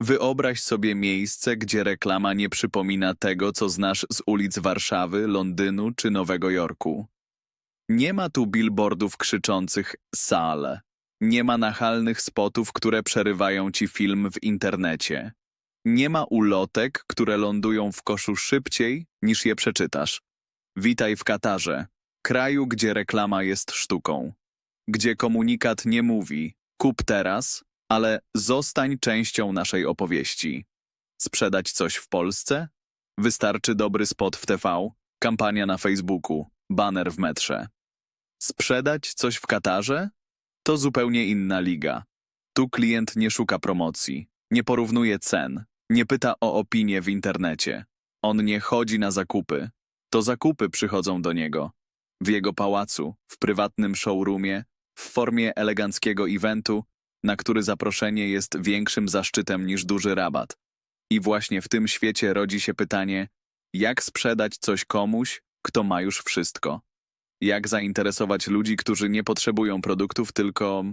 Wyobraź sobie miejsce, gdzie reklama nie przypomina tego, co znasz z ulic Warszawy, Londynu czy Nowego Jorku. Nie ma tu billboardów krzyczących sale. Nie ma nachalnych spotów, które przerywają ci film w internecie. Nie ma ulotek, które lądują w koszu szybciej, niż je przeczytasz. Witaj w Katarze, kraju, gdzie reklama jest sztuką. Gdzie komunikat nie mówi kup teraz, ale zostań częścią naszej opowieści. Sprzedać coś w Polsce? Wystarczy dobry spot w TV, kampania na Facebooku, baner w metrze. Sprzedać coś w Katarze? To zupełnie inna liga. Tu klient nie szuka promocji, nie porównuje cen, nie pyta o opinię w internecie. On nie chodzi na zakupy. To zakupy przychodzą do niego. W jego pałacu, w prywatnym showroomie, w formie eleganckiego eventu, na który zaproszenie jest większym zaszczytem niż duży rabat. I właśnie w tym świecie rodzi się pytanie, jak sprzedać coś komuś, kto ma już wszystko? Jak zainteresować ludzi, którzy nie potrzebują produktów, tylko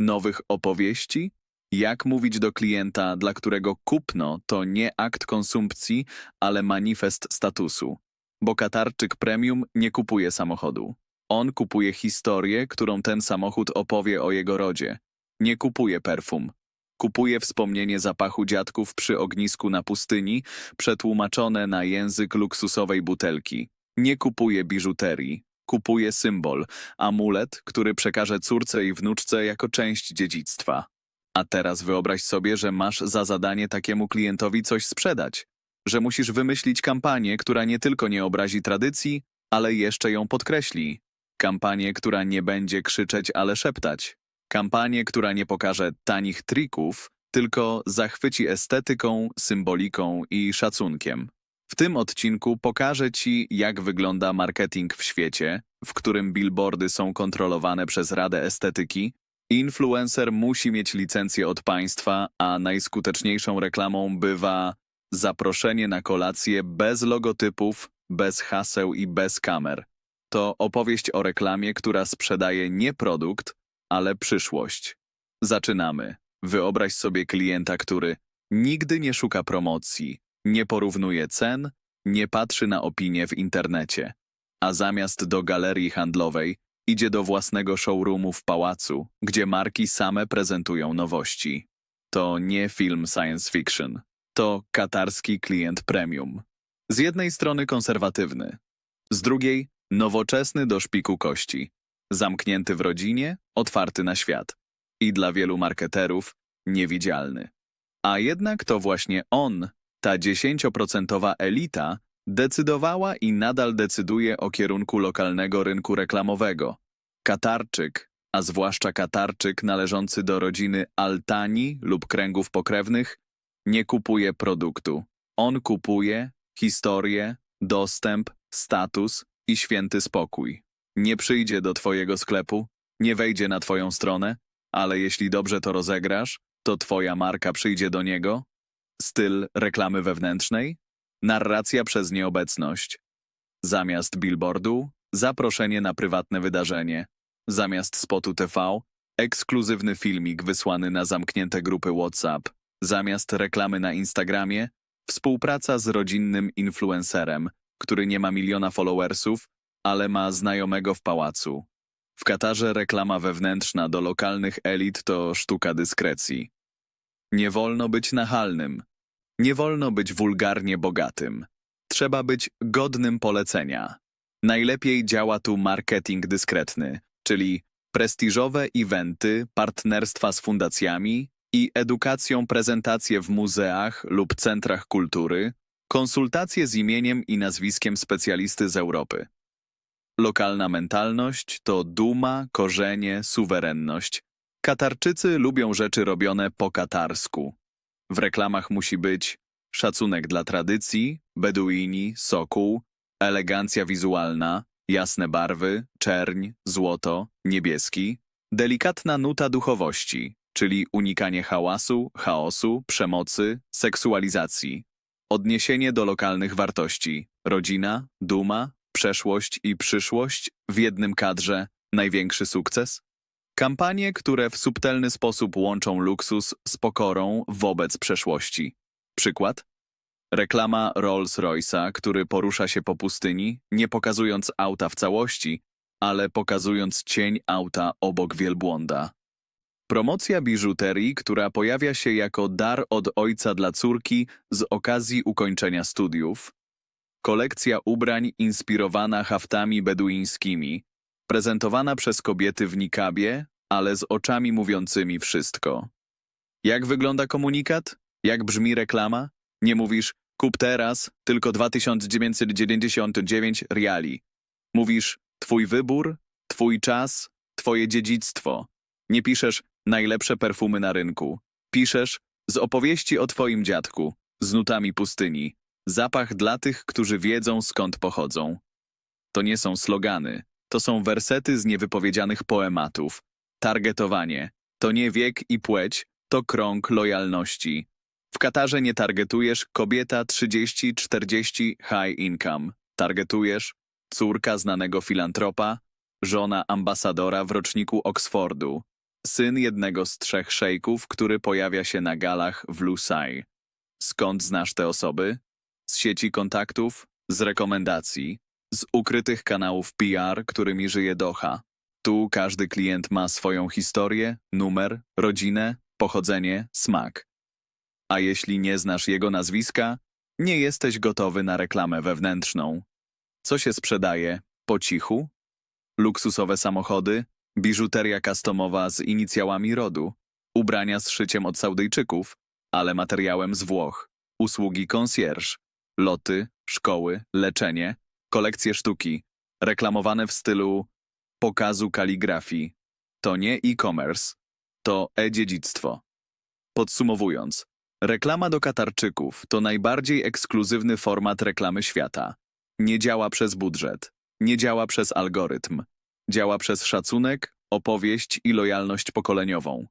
nowych opowieści? Jak mówić do klienta, dla którego kupno to nie akt konsumpcji, ale manifest statusu? Bo Katarczyk Premium nie kupuje samochodu. On kupuje historię, którą ten samochód opowie o jego rodzie. Nie kupuje perfum. Kupuje wspomnienie zapachu dziadków przy ognisku na pustyni, przetłumaczone na język luksusowej butelki. Nie kupuje biżuterii. Kupuje symbol, amulet, który przekaże córce i wnuczce jako część dziedzictwa. A teraz wyobraź sobie, że masz za zadanie takiemu klientowi coś sprzedać. Że musisz wymyślić kampanię, która nie tylko nie obrazi tradycji, ale jeszcze ją podkreśli. Kampanię, która nie będzie krzyczeć, ale szeptać. Kampanię, która nie pokaże tanich trików, tylko zachwyci estetyką, symboliką i szacunkiem. W tym odcinku pokażę Ci, jak wygląda marketing w świecie, w którym billboardy są kontrolowane przez Radę Estetyki. Influencer musi mieć licencję od państwa, a najskuteczniejszą reklamą bywa zaproszenie na kolację bez logotypów, bez haseł i bez kamer. To opowieść o reklamie, która sprzedaje nie produkt, ale przyszłość. Zaczynamy. Wyobraź sobie klienta, który nigdy nie szuka promocji, nie porównuje cen, nie patrzy na opinie w internecie, a zamiast do galerii handlowej idzie do własnego showroomu w pałacu, gdzie marki same prezentują nowości. To nie film science fiction, to katarski klient premium. Z jednej strony konserwatywny, z drugiej nowoczesny do szpiku kości, zamknięty w rodzinie, otwarty na świat i dla wielu marketerów niewidzialny. A jednak to właśnie on, ta 10% elita, decydowała i nadal decyduje o kierunku lokalnego rynku reklamowego. Katarczyk, a zwłaszcza Katarczyk należący do rodziny Altani lub kręgów pokrewnych, nie kupuje produktu. On kupuje historię, dostęp, status i święty spokój. Nie przyjdzie do twojego sklepu, nie wejdzie na twoją stronę, ale jeśli dobrze to rozegrasz, to twoja marka przyjdzie do niego. Styl reklamy wewnętrznej, narracja przez nieobecność. Zamiast billboardu, zaproszenie na prywatne wydarzenie. Zamiast spotu TV, ekskluzywny filmik wysłany na zamknięte grupy WhatsApp. Zamiast reklamy na Instagramie, współpraca z rodzinnym influencerem, który nie ma miliona followersów, ale ma znajomego w pałacu. W Katarze reklama wewnętrzna do lokalnych elit to sztuka dyskrecji. Nie wolno być nachalnym. Nie wolno być wulgarnie bogatym. Trzeba być godnym polecenia. Najlepiej działa tu marketing dyskretny, czyli prestiżowe eventy, partnerstwa z fundacjami i edukacją prezentacje w muzeach lub centrach kultury, konsultacje z imieniem i nazwiskiem specjalisty z Europy. Lokalna mentalność to duma, korzenie, suwerenność. Katarczycy lubią rzeczy robione po katarsku. W reklamach musi być szacunek dla tradycji, beduini, sokół, elegancja wizualna, jasne barwy, czerń, złoto, niebieski, delikatna nuta duchowości, czyli unikanie hałasu, chaosu, przemocy, seksualizacji, odniesienie do lokalnych wartości, rodzina, duma, przeszłość i przyszłość w jednym kadrze, największy sukces? Kampanie, które w subtelny sposób łączą luksus z pokorą wobec przeszłości. Przykład? Reklama Rolls-Royce'a, który porusza się po pustyni, nie pokazując auta w całości, ale pokazując cień auta obok wielbłąda. Promocja biżuterii, która pojawia się jako dar od ojca dla córki z okazji ukończenia studiów. Kolekcja ubrań inspirowana haftami beduińskimi, prezentowana przez kobiety w nikabie, ale z oczami mówiącymi wszystko. Jak wygląda komunikat? Jak brzmi reklama? Nie mówisz kup teraz, tylko 2999 riali. Mówisz twój wybór, twój czas, twoje dziedzictwo. Nie piszesz najlepsze perfumy na rynku. Piszesz z opowieści o twoim dziadku, z nutami pustyni. Zapach dla tych, którzy wiedzą skąd pochodzą. To nie są slogany, to są wersety z niewypowiedzianych poematów. Targetowanie to nie wiek i płeć, to krąg lojalności. W Katarze nie targetujesz kobieta 30-40 high income. Targetujesz córka znanego filantropa, żona ambasadora w roczniku Oksfordu, syn jednego z trzech szejków, który pojawia się na galach w Lusai. Skąd znasz te osoby? Z sieci kontaktów, z rekomendacji, z ukrytych kanałów PR, którymi żyje Doha. Tu każdy klient ma swoją historię, numer, rodzinę, pochodzenie, smak. A jeśli nie znasz jego nazwiska, nie jesteś gotowy na reklamę wewnętrzną. Co się sprzedaje? Po cichu? Luksusowe samochody, biżuteria customowa z inicjałami rodu, ubrania z szyciem od Saudyjczyków, ale materiałem z Włoch, usługi concierge, loty, szkoły, leczenie, kolekcje sztuki, reklamowane w stylu pokazu kaligrafii. To nie e-commerce, to e-dziedzictwo. Podsumowując, reklama do Katarczyków to najbardziej ekskluzywny format reklamy świata. Nie działa przez budżet, nie działa przez algorytm, działa przez szacunek, opowieść i lojalność pokoleniową.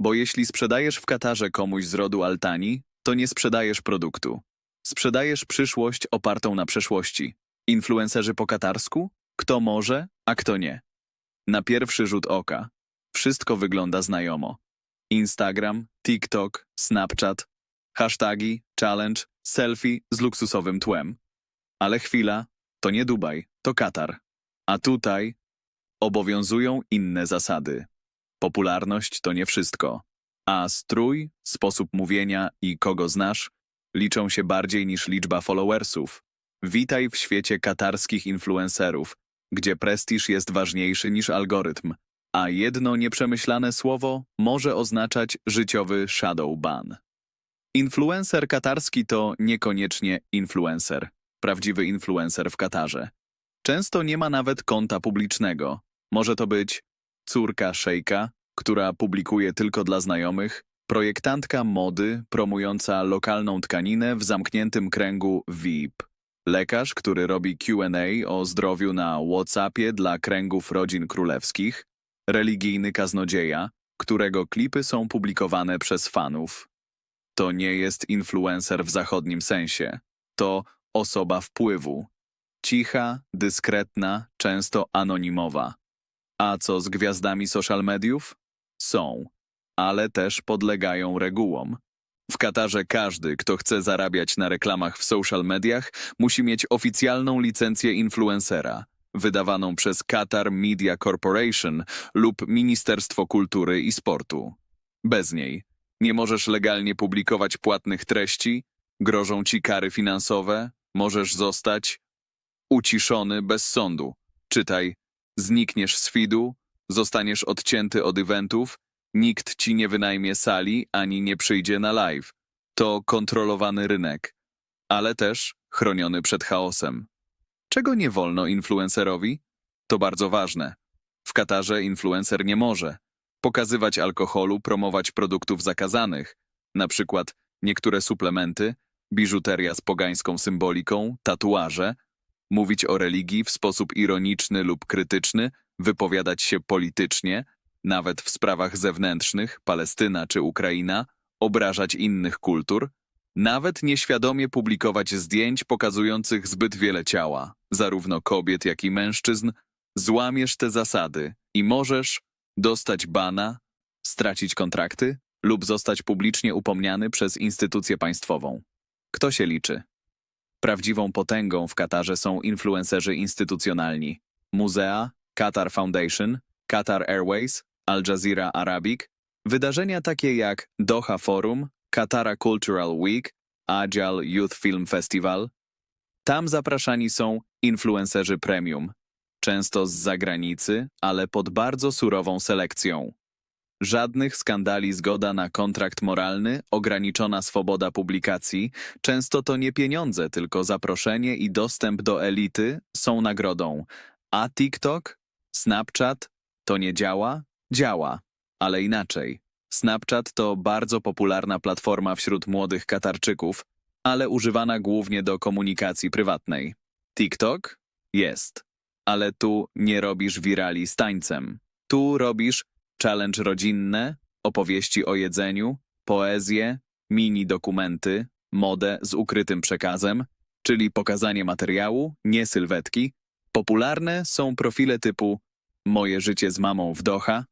Bo jeśli sprzedajesz w Katarze komuś z rodu Altani, to nie sprzedajesz produktu. Sprzedajesz przyszłość opartą na przeszłości. Influencerzy po katarsku? Kto może, a kto nie. Na pierwszy rzut oka wszystko wygląda znajomo. Instagram, TikTok, Snapchat, hasztagi, challenge, selfie z luksusowym tłem. Ale chwila, to nie Dubaj, to Katar. A tutaj obowiązują inne zasady. Popularność to nie wszystko, a strój, sposób mówienia i kogo znasz liczą się bardziej niż liczba followersów. Witaj w świecie katarskich influencerów, gdzie prestiż jest ważniejszy niż algorytm, a jedno nieprzemyślane słowo może oznaczać życiowy shadow ban. Influencer katarski to niekoniecznie influencer, prawdziwy influencer w Katarze. Często nie ma nawet konta publicznego. Może to być córka szejka, która publikuje tylko dla znajomych, projektantka mody promująca lokalną tkaninę w zamkniętym kręgu VIP, lekarz, który robi Q&A o zdrowiu na WhatsAppie dla kręgów rodzin królewskich, religijny kaznodzieja, którego klipy są publikowane przez fanów. To nie jest influencer w zachodnim sensie. To osoba wpływu. Cicha, dyskretna, często anonimowa. A co z gwiazdami social mediów? Są, ale też podlegają regułom. W Katarze każdy, kto chce zarabiać na reklamach w social mediach, musi mieć oficjalną licencję influencera, wydawaną przez Qatar Media Corporation lub Ministerstwo Kultury i Sportu. Bez niej nie możesz legalnie publikować płatnych treści, grożą ci kary finansowe, możesz zostać uciszony bez sądu. Czytaj, znikniesz z feedu, zostaniesz odcięty od eventów, nikt ci nie wynajmie sali ani nie przyjdzie na live. To kontrolowany rynek, ale też chroniony przed chaosem. Czego nie wolno influencerowi? To bardzo ważne. W Katarze influencer nie może pokazywać alkoholu, promować produktów zakazanych, na przykład niektóre suplementy, biżuteria z pogańską symboliką, tatuaże, mówić o religii w sposób ironiczny lub krytyczny, wypowiadać się politycznie, nawet w sprawach zewnętrznych, Palestyna czy Ukraina, obrażać innych kultur, nawet nieświadomie publikować zdjęć pokazujących zbyt wiele ciała, zarówno kobiet, jak i mężczyzn, złamiesz te zasady i możesz Dostać bana, stracić kontrakty lub zostać publicznie upomniany przez instytucję państwową. Kto się liczy? Prawdziwą potęgą w Katarze są influencerzy instytucjonalni. Muzea, Qatar Foundation, Qatar Airways, Al Jazeera Arabic, wydarzenia takie jak Doha Forum, Qatara Cultural Week, Agile Youth Film Festival. Tam zapraszani są influencerzy premium, często z zagranicy, ale pod bardzo surową selekcją. Żadnych skandali zgoda na kontrakt moralny, ograniczona swoboda publikacji, często to nie pieniądze, tylko zaproszenie i dostęp do elity są nagrodą. A TikTok? Snapchat? To nie działa? Działa, ale inaczej. Snapchat to bardzo popularna platforma wśród młodych Katarczyków, ale używana głównie do komunikacji prywatnej. TikTok? Jest. Ale tu nie robisz wirali z tańcem. Tu robisz challenge rodzinne, opowieści o jedzeniu, poezję, mini dokumenty, modę z ukrytym przekazem, czyli pokazanie materiału, nie sylwetki. Popularne są profile typu Moje życie z mamą w Doha,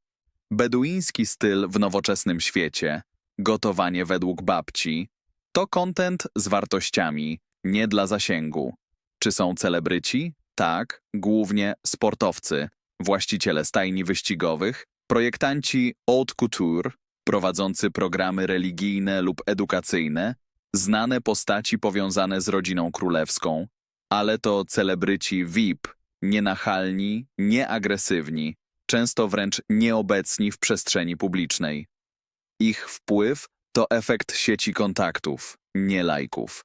beduiński styl w nowoczesnym świecie, gotowanie według babci. To content z wartościami, nie dla zasięgu. Czy są celebryci? Tak, głównie sportowcy, właściciele stajni wyścigowych, projektanci haute couture, prowadzący programy religijne lub edukacyjne, znane postaci powiązane z rodziną królewską, ale to celebryci VIP, nienachalni, nieagresywni, często wręcz nieobecni w przestrzeni publicznej. Ich wpływ to efekt sieci kontaktów, nie lajków.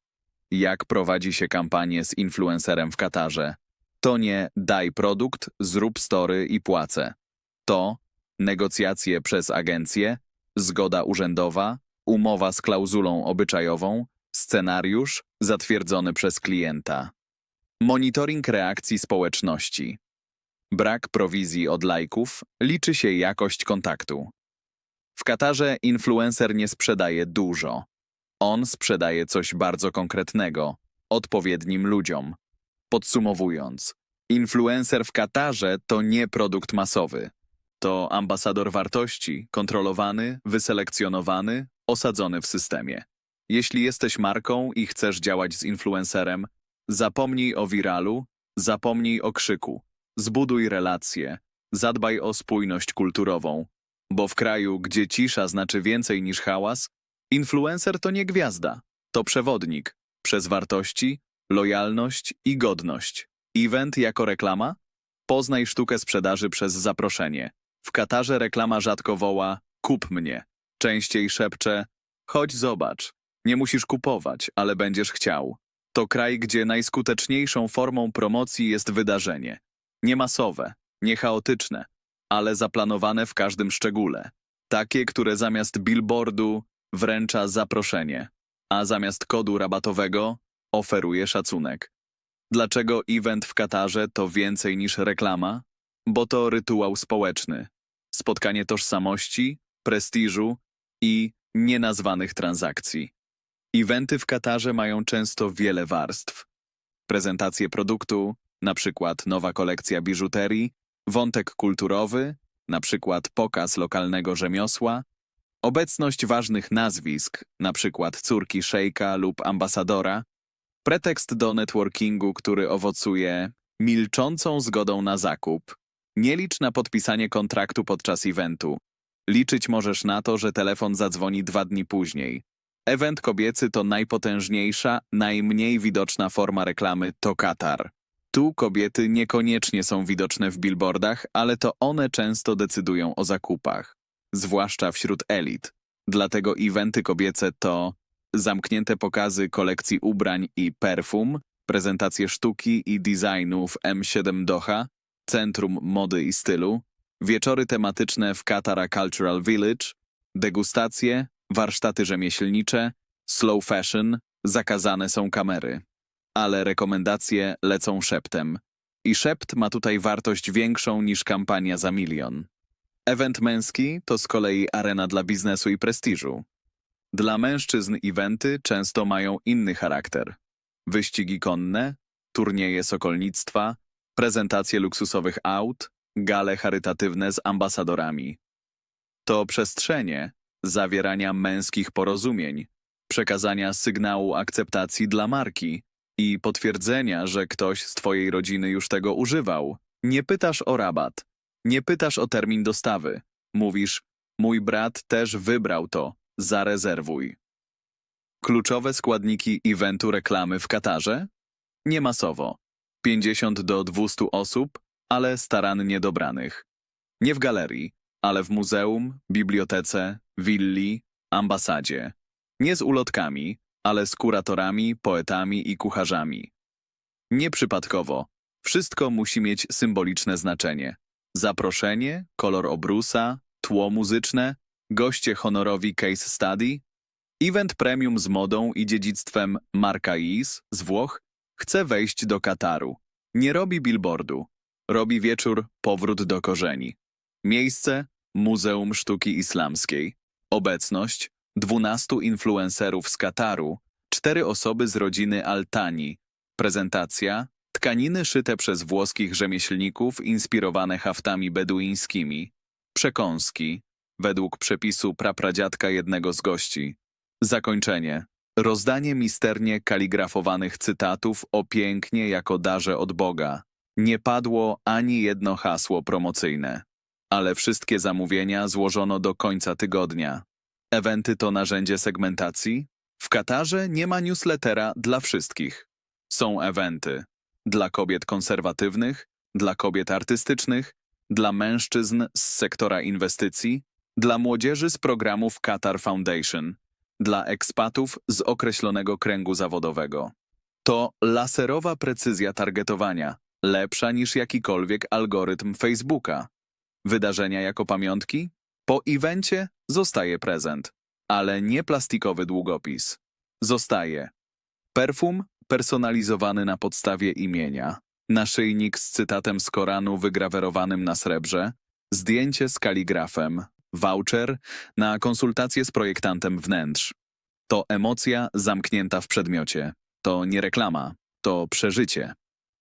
Jak prowadzi się kampanię z influencerem w Katarze? To nie daj produkt, zrób story i płacę. To negocjacje przez agencję, zgoda urzędowa, umowa z klauzulą obyczajową, scenariusz zatwierdzony przez klienta. Monitoring reakcji społeczności. Brak prowizji od lajków, liczy się jakość kontaktu. W Katarze influencer nie sprzedaje dużo. On sprzedaje coś bardzo konkretnego, odpowiednim ludziom. Podsumowując, influencer w Katarze to nie produkt masowy. To ambasador wartości, kontrolowany, wyselekcjonowany, osadzony w systemie. Jeśli jesteś marką i chcesz działać z influencerem, zapomnij o wiralu, zapomnij o krzyku, zbuduj relacje, zadbaj o spójność kulturową, bo w kraju, gdzie cisza znaczy więcej niż hałas, influencer to nie gwiazda, to przewodnik przez wartości, lojalność i godność. Event jako reklama? Poznaj sztukę sprzedaży przez zaproszenie. W Katarze reklama rzadko woła kup mnie. Częściej szepcze chodź zobacz. Nie musisz kupować, ale będziesz chciał. To kraj, gdzie najskuteczniejszą formą promocji jest wydarzenie. Nie masowe, nie chaotyczne, ale zaplanowane w każdym szczególe. Takie, które zamiast billboardu wręcza zaproszenie, a zamiast kodu rabatowego oferuje szacunek. Dlaczego event w Katarze to więcej niż reklama? Bo to rytuał społeczny, spotkanie tożsamości, prestiżu i nienazwanych transakcji. Eventy w Katarze mają często wiele warstw. Prezentacje produktu, na przykład nowa kolekcja biżuterii, wątek kulturowy, na przykład pokaz lokalnego rzemiosła, obecność ważnych nazwisk, na przykład córki szejka lub ambasadora, pretekst do networkingu, który owocuje milczącą zgodą na zakup. Nie licz na podpisanie kontraktu podczas eventu. Liczyć możesz na to, że telefon zadzwoni dwa dni później. Event kobiecy to najpotężniejsza, najmniej widoczna forma reklamy to Katar. Tu kobiety niekoniecznie są widoczne w billboardach, ale to one często decydują o zakupach, zwłaszcza wśród elit. Dlatego eventy kobiece to zamknięte pokazy kolekcji ubrań i perfum, prezentacje sztuki i designu w M7 Doha, Centrum Mody i Stylu, wieczory tematyczne w Katara Cultural Village, degustacje, warsztaty rzemieślnicze, slow fashion, zakazane są kamery. Ale rekomendacje lecą szeptem. I szept ma tutaj wartość większą niż kampania za milion. Event męski to z kolei arena dla biznesu i prestiżu. Dla mężczyzn eventy często mają inny charakter. Wyścigi konne, turnieje sokolnictwa, prezentacje luksusowych aut, gale charytatywne z ambasadorami. To przestrzenie zawierania męskich porozumień, przekazania sygnału akceptacji dla marki i potwierdzenia, że ktoś z twojej rodziny już tego używał. Nie pytasz o rabat, nie pytasz o termin dostawy. Mówisz, mój brat też wybrał to, zarezerwuj. Kluczowe składniki eventu reklamy w Katarze? Nie masowo. 50 do 200 osób, ale starannie dobranych. Nie w galerii, ale w muzeum, bibliotece, willi, ambasadzie. Nie z ulotkami, ale z kuratorami, poetami i kucharzami. Nieprzypadkowo. Wszystko musi mieć symboliczne znaczenie. Zaproszenie, kolor obrusa, tło muzyczne, goście honorowi case study, event premium z modą i dziedzictwem Marka Is z Włoch chce wejść do Kataru. Nie robi billboardu. Robi wieczór powrót do korzeni. Miejsce Muzeum Sztuki Islamskiej. Obecność 12 influencerów z Kataru, cztery osoby z rodziny Altani. Prezentacja tkaniny szyte przez włoskich rzemieślników inspirowane haftami beduińskimi. Przekąski według przepisu prapradziadka jednego z gości. Zakończenie. Rozdanie misternie kaligrafowanych cytatów o pięknie jako darze od Boga. Nie padło ani jedno hasło promocyjne, ale wszystkie zamówienia złożono do końca tygodnia. Eventy to narzędzie segmentacji? W Katarze nie ma newslettera dla wszystkich. Są eventy dla kobiet konserwatywnych, dla kobiet artystycznych, dla mężczyzn z sektora inwestycji, dla młodzieży z programów Qatar Foundation, dla ekspatów z określonego kręgu zawodowego. To laserowa precyzja targetowania, lepsza niż jakikolwiek algorytm Facebooka. Wydarzenia jako pamiątki? Po evencie zostaje prezent, ale nie plastikowy długopis. Zostaje perfum personalizowany na podstawie imienia, naszyjnik z cytatem z Koranu wygrawerowanym na srebrze, zdjęcie z kaligrafem, voucher na konsultację z projektantem wnętrz. To emocja zamknięta w przedmiocie. To nie reklama, to przeżycie.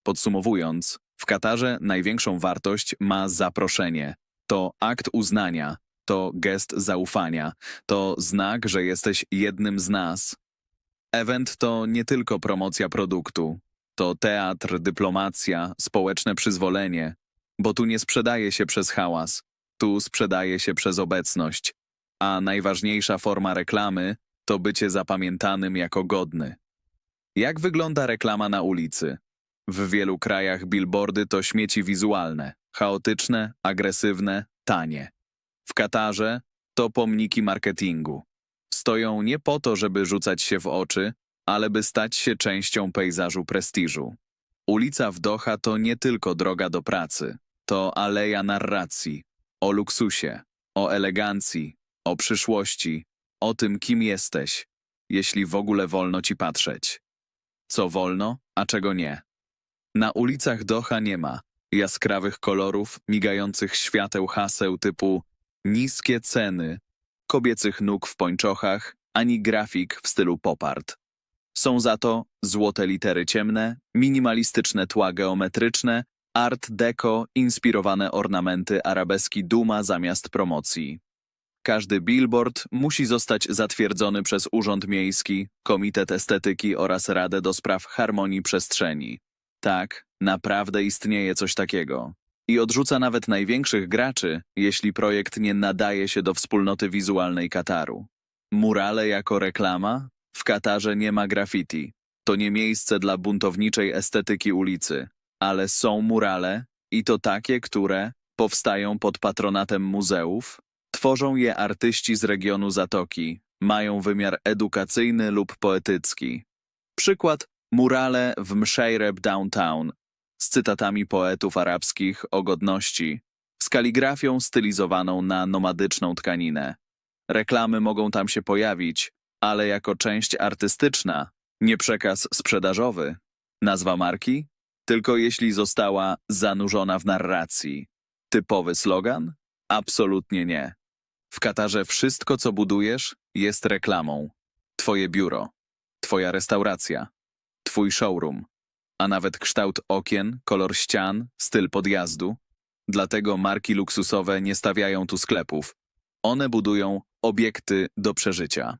Podsumowując, w Katarze największą wartość ma zaproszenie. To akt uznania, to gest zaufania, to znak, że jesteś jednym z nas. Event to nie tylko promocja produktu, to teatr, dyplomacja, społeczne przyzwolenie, bo tu nie sprzedaje się przez hałas, tu sprzedaje się przez obecność, a najważniejsza forma reklamy to bycie zapamiętanym jako godny. Jak wygląda reklama na ulicy? W wielu krajach billboardy to śmieci wizualne, chaotyczne, agresywne, tanie. W Katarze to pomniki marketingu. Stoją nie po to, żeby rzucać się w oczy, ale by stać się częścią pejzażu prestiżu. Ulica w Doha to nie tylko droga do pracy, to aleja narracji, o luksusie, o elegancji, o przyszłości, o tym, kim jesteś, jeśli w ogóle wolno ci patrzeć. Co wolno, a czego nie. Na ulicach Doha nie ma jaskrawych kolorów, migających świateł haseł typu niskie ceny, kobiecych nóg w pończochach, ani grafik w stylu pop art. Są za to złote litery ciemne, minimalistyczne tła geometryczne, art deco, inspirowane ornamenty arabeski duma zamiast promocji. Każdy billboard musi zostać zatwierdzony przez Urząd Miejski, Komitet Estetyki oraz Radę do Spraw Harmonii Przestrzeni. Tak, naprawdę istnieje coś takiego. I odrzuca nawet największych graczy, jeśli projekt nie nadaje się do wspólnoty wizualnej Kataru. Murale jako reklama? W Katarze nie ma graffiti. To nie miejsce dla buntowniczej estetyki ulicy, ale są murale i to takie, które powstają pod patronatem muzeów, tworzą je artyści z regionu Zatoki, mają wymiar edukacyjny lub poetycki. Przykład murale w Msheireb Downtown z cytatami poetów arabskich o godności, z kaligrafią stylizowaną na nomadyczną tkaninę. Reklamy mogą tam się pojawić, ale jako część artystyczna, nie przekaz sprzedażowy. Nazwa marki? Tylko jeśli została zanurzona w narracji. Typowy slogan? Absolutnie nie. W Katarze wszystko, co budujesz, jest reklamą. Twoje biuro, twoja restauracja, twój showroom, a nawet kształt okien, kolor ścian, styl podjazdu. dlatego marki luksusowe nie stawiają tu sklepów. One budują obiekty do przeżycia.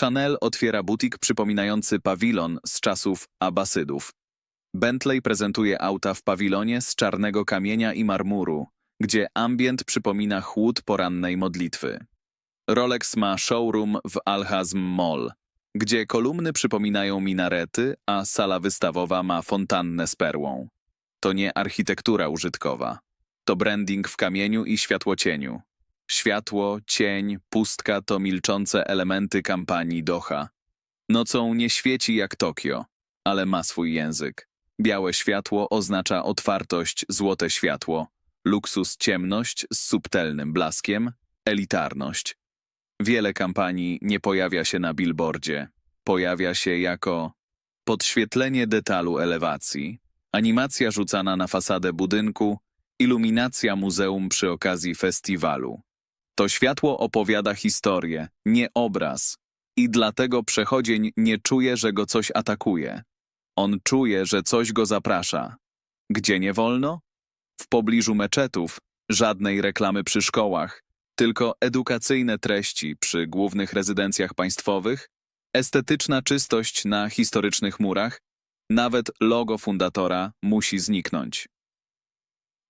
Chanel otwiera butik przypominający pawilon z czasów Abbasydów. Bentley prezentuje auta w pawilonie z czarnego kamienia i marmuru, gdzie ambient przypomina chłód porannej modlitwy. Rolex ma showroom w Al-Hazm Mall, gdzie kolumny przypominają minarety, a sala wystawowa ma fontannę z perłą. To nie architektura użytkowa. To branding w kamieniu i światłocieniu. Światło, cień, pustka to milczące elementy kampanii Doha. Nocą nie świeci jak Tokio, ale ma swój język. Białe światło oznacza otwartość, złote światło, luksus ciemność z subtelnym blaskiem, elitarność. Wiele kampanii nie pojawia się na billboardzie. Pojawia się jako podświetlenie detalu elewacji, animacja rzucana na fasadę budynku, iluminacja muzeum przy okazji festiwalu. To światło opowiada historię, nie obraz. I dlatego przechodzień nie czuje, że go coś atakuje. On czuje, że coś go zaprasza. Gdzie nie wolno? W pobliżu meczetów, żadnej reklamy przy szkołach, tylko edukacyjne treści przy głównych rezydencjach państwowych, estetyczna czystość na historycznych murach, nawet logo fundatora musi zniknąć.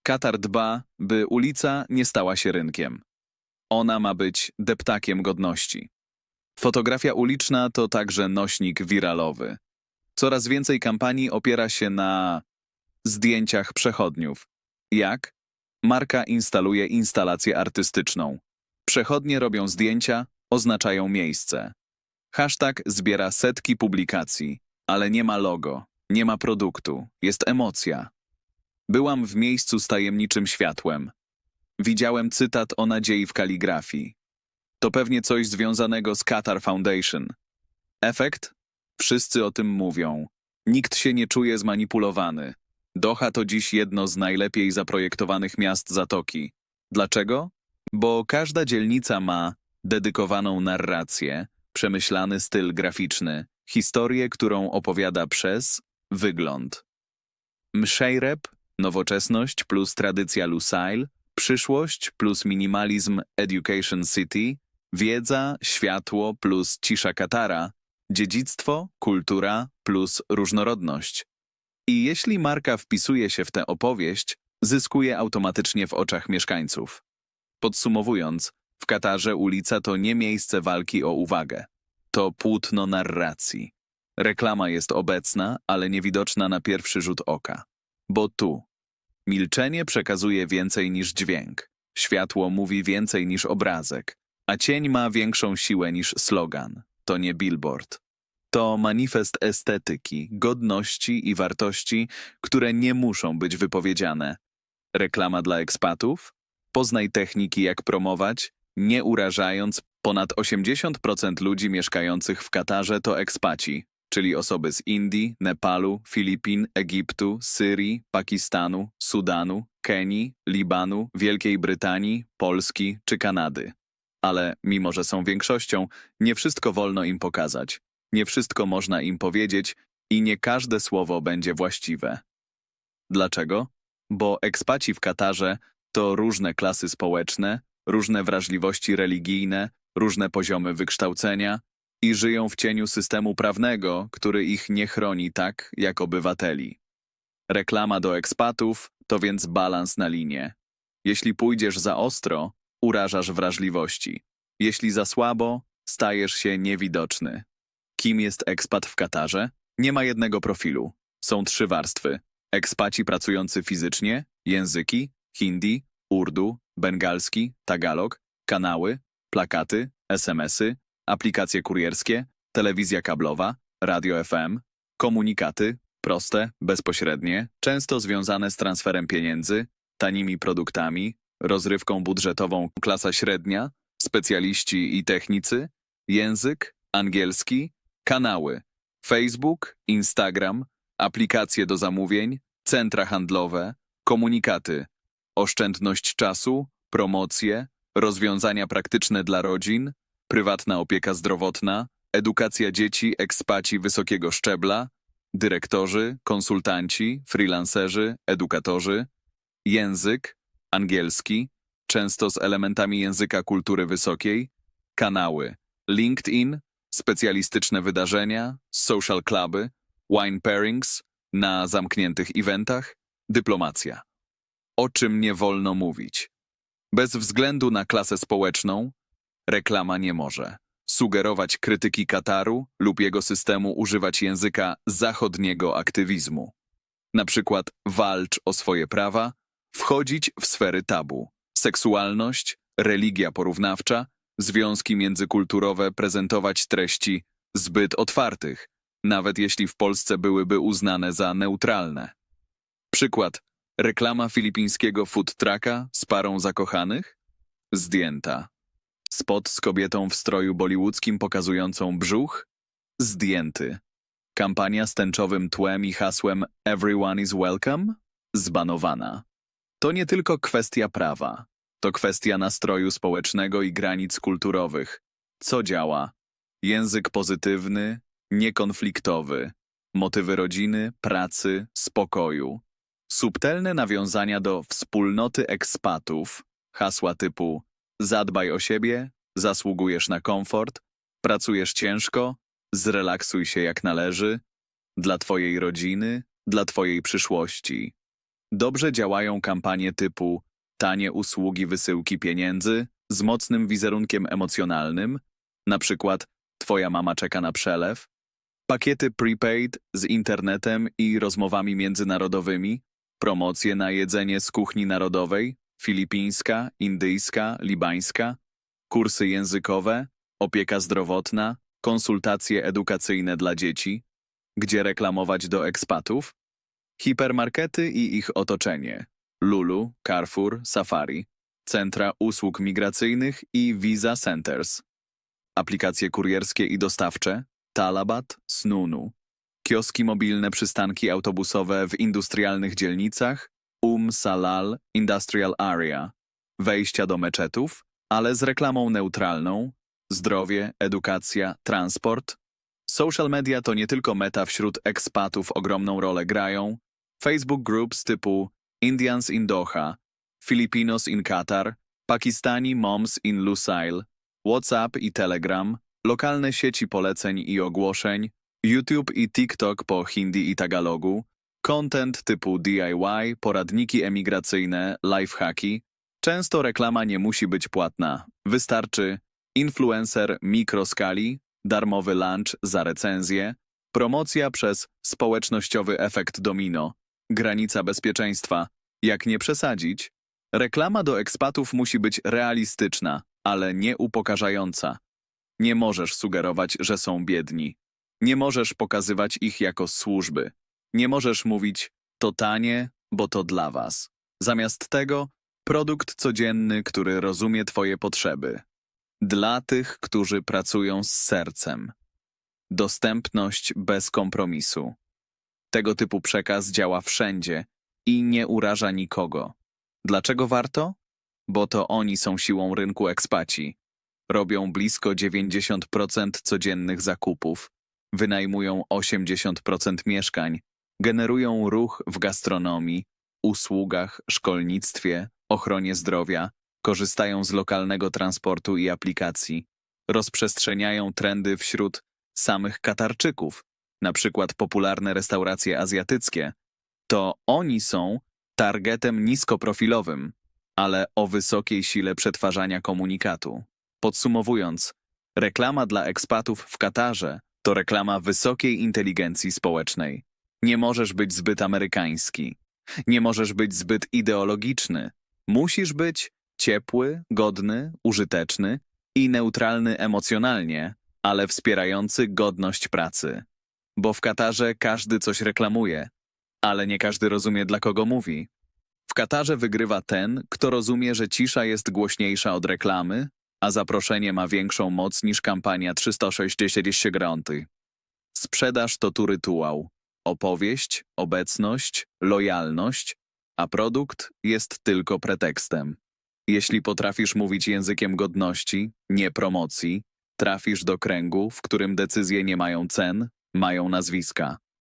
Katar dba, by ulica nie stała się rynkiem. Ona ma być deptakiem godności. Fotografia uliczna to także nośnik wiralowy. Coraz więcej kampanii opiera się na zdjęciach przechodniów. Jak? Marka instaluje instalację artystyczną. Przechodnie robią zdjęcia, oznaczają miejsce. Hashtag zbiera setki publikacji, ale nie ma logo, nie ma produktu, jest emocja. Byłam w miejscu z tajemniczym światłem. Widziałem cytat o nadziei w kaligrafii. To pewnie coś związanego z Qatar Foundation. Efekt? Wszyscy o tym mówią. Nikt się nie czuje zmanipulowany. Doha to dziś jedno z najlepiej zaprojektowanych miast Zatoki. Dlaczego? Bo każda dzielnica ma dedykowaną narrację, przemyślany styl graficzny, historię, którą opowiada przez wygląd. Mszejrep, nowoczesność plus tradycja Lusail, przyszłość plus minimalizm Education City, wiedza, światło plus cisza Katara, dziedzictwo, kultura plus różnorodność. I jeśli marka wpisuje się w tę opowieść, zyskuje automatycznie w oczach mieszkańców. Podsumowując, w Katarze ulica to nie miejsce walki o uwagę. To płótno narracji. Reklama jest obecna, ale niewidoczna na pierwszy rzut oka. Bo tu. Milczenie przekazuje więcej niż dźwięk. Światło mówi więcej niż obrazek. A cień ma większą siłę niż slogan. To nie billboard. To manifest estetyki, godności i wartości, które nie muszą być wypowiedziane. Reklama dla ekspatów? Poznaj techniki, jak promować, nie urażając. Ponad 80% ludzi mieszkających w Katarze to ekspaci, czyli osoby z Indii, Nepalu, Filipin, Egiptu, Syrii, Pakistanu, Sudanu, Kenii, Libanu, Wielkiej Brytanii, Polski czy Kanady. Ale mimo, że są większością, nie wszystko wolno im pokazać, nie wszystko można im powiedzieć i nie każde słowo będzie właściwe. Dlaczego? Bo ekspaci w Katarze to różne klasy społeczne, różne wrażliwości religijne, różne poziomy wykształcenia i żyją w cieniu systemu prawnego, który ich nie chroni tak jak obywateli. Reklama do ekspatów to więc balans na linie. Jeśli pójdziesz za ostro, urażasz wrażliwości. Jeśli za słabo, stajesz się niewidoczny. Kim jest ekspat w Katarze? Nie ma jednego profilu. Są trzy warstwy. Ekspaci pracujący fizycznie, języki, hindi, urdu, bengalski, tagalog, kanały, plakaty, SMSy, aplikacje kurierskie, telewizja kablowa, radio FM, komunikaty, proste, bezpośrednie, często związane z transferem pieniędzy, tanimi produktami, rozrywką budżetową klasa średnia, specjaliści i technicy, język, angielski, kanały, Facebook, Instagram, aplikacje do zamówień, centra handlowe, komunikaty, oszczędność czasu, promocje, rozwiązania praktyczne dla rodzin, prywatna opieka zdrowotna, edukacja dzieci, ekspaci wysokiego szczebla, dyrektorzy, konsultanci, freelancerzy, edukatorzy, język, angielski, często z elementami języka kultury wysokiej, kanały, LinkedIn, specjalistyczne wydarzenia, social cluby, wine pairings, na zamkniętych eventach, dyplomacja. O czym nie wolno mówić? Bez względu na klasę społeczną, reklama nie może sugerować krytyki Kataru lub jego systemu używać języka zachodniego aktywizmu. Na przykład walcz o swoje prawa, wchodzić w sfery tabu, seksualność, religia porównawcza, związki międzykulturowe prezentować treści zbyt otwartych, nawet jeśli w Polsce byłyby uznane za neutralne. Przykład. Reklama filipińskiego food trucka z parą zakochanych? Zdjęta. Spot z kobietą w stroju bollywoodzkim pokazującą brzuch? Zdjęty. Kampania z tęczowym tłem i hasłem Everyone is welcome? Zbanowana. To nie tylko kwestia prawa. To kwestia nastroju społecznego i granic kulturowych. Co działa? Język pozytywny, niekonfliktowy. Motywy rodziny, pracy, spokoju. Subtelne nawiązania do wspólnoty ekspatów, hasła typu zadbaj o siebie, zasługujesz na komfort, pracujesz ciężko, zrelaksuj się jak należy, dla twojej rodziny, dla twojej przyszłości. Dobrze działają kampanie typu tanie usługi wysyłki pieniędzy z mocnym wizerunkiem emocjonalnym, na przykład twoja mama czeka na przelew, pakiety prepaid z internetem i rozmowami międzynarodowymi, promocje na jedzenie z kuchni narodowej, filipińska, indyjska, libańska, kursy językowe, opieka zdrowotna, konsultacje edukacyjne dla dzieci, gdzie reklamować do ekspatów, hipermarkety i ich otoczenie, Lulu, Carrefour, Safari, centra usług migracyjnych i Visa Centers, aplikacje kurierskie i dostawcze, Talabat, Snunu, kioski mobilne przystanki autobusowe w industrialnych dzielnicach, Um Salal Industrial Area, wejścia do meczetów, ale z reklamą neutralną, zdrowie, edukacja, transport. Social media to nie tylko meta wśród ekspatów ogromną rolę grają. Facebook groups typu Indians in Doha, Filipinos in Qatar, Pakistani Moms in Lusail, WhatsApp i Telegram, lokalne sieci poleceń i ogłoszeń, YouTube i TikTok po hindi i tagalogu, content typu DIY, poradniki emigracyjne, lifehacki. Często reklama nie musi być płatna. Wystarczy influencer mikroskali, darmowy lunch za recenzję, promocja przez społecznościowy efekt domino, granica bezpieczeństwa. Jak nie przesadzić? Reklama do ekspatów musi być realistyczna, ale nie upokarzająca. Nie możesz sugerować, że są biedni. Nie możesz pokazywać ich jako służby. Nie możesz mówić to tanie, bo to dla was. Zamiast tego produkt codzienny, który rozumie twoje potrzeby. Dla tych, którzy pracują z sercem. Dostępność bez kompromisu. Tego typu przekaz działa wszędzie i nie uraża nikogo. Dlaczego warto? Bo to oni są siłą rynku ekspaci. Robią blisko 90% codziennych zakupów, wynajmują 80% mieszkań, generują ruch w gastronomii, usługach, szkolnictwie, ochronie zdrowia, korzystają z lokalnego transportu i aplikacji, rozprzestrzeniają trendy wśród samych Katarczyków, na przykład popularne restauracje azjatyckie. To oni są targetem niskoprofilowym, ale o wysokiej sile przetwarzania komunikatu. Podsumowując, reklama dla ekspatów w Katarze to reklama wysokiej inteligencji społecznej. Nie możesz być zbyt amerykański. Nie możesz być zbyt ideologiczny. Musisz być ciepły, godny, użyteczny i neutralny emocjonalnie, ale wspierający godność pracy. Bo w Katarze każdy coś reklamuje, ale nie każdy rozumie, dla kogo mówi. W Katarze wygrywa ten, kto rozumie, że cisza jest głośniejsza od reklamy, a zaproszenie ma większą moc niż kampania 360 granty. Sprzedaż to tu rytuał, opowieść, obecność, lojalność, a produkt jest tylko pretekstem. Jeśli potrafisz mówić językiem godności, nie promocji, trafisz do kręgu, w którym decyzje nie mają cen, mają nazwiska.